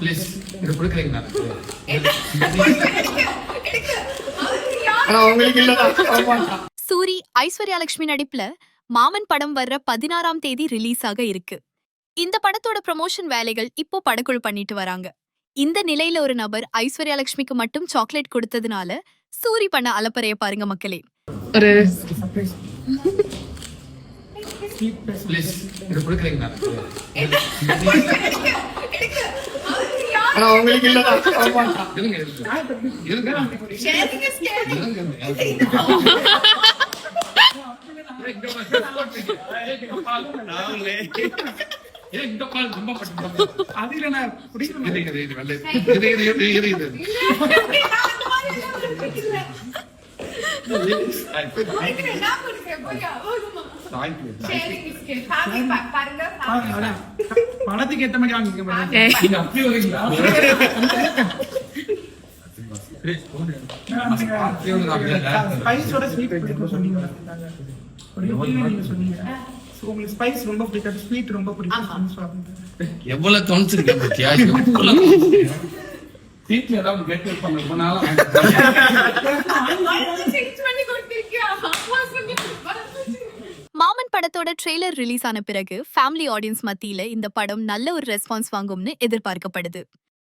Please இது. சூரி ஐஸ்வர்யா லட்சுமி நடிப்புல மாமன் படம் வர்ற பதினாறாம் தேதி ரிலீஸ் ஆக இருக்கு. இந்த படத்தோட ப்ரமோஷன் வேலைகள் இப்போ படக்குழு பண்ணிட்டு வராங்க. இந்த நிலையில ஒரு நபர் ஐஸ்வர்யா லட்சுமிக்கு மட்டும் சாக்லேட் கொடுத்ததுனால சூரி பண்ண அலப்பறைய பாருங்க மக்களே. ஒரு இது ஆனா உங்களுக்கு இல்லதான் ஆமாண்டா. பணத்துக்கு ஏத்த மாதிரி அப்படி வரீங்களா ஸ்பைஸோட ஸ்வீட் பிடிக்கும் சொன்னீங்க. நீங்க சொன்னீங்க. உங்களுக்கு ஸ்பைஸ் ரொம்ப பிடிக்கும் ஸ்வீட் ரொம்ப பிடிக்கும் எவ்வளவு தோணிச்சிருக்கேன் பத்தியா? வீட்டுல ஏதாவது போனாலும் மாமன் படத்தோட ட்ரெய்லர் ரிலீஸ் ஆன பிறகு ஃபேமிலி ஆடியன்ஸ் மத்தியில இந்த படம் நல்ல ஒரு ரெஸ்பான்ஸ் வாங்கும்னு எதிர்பார்க்கப்படுது.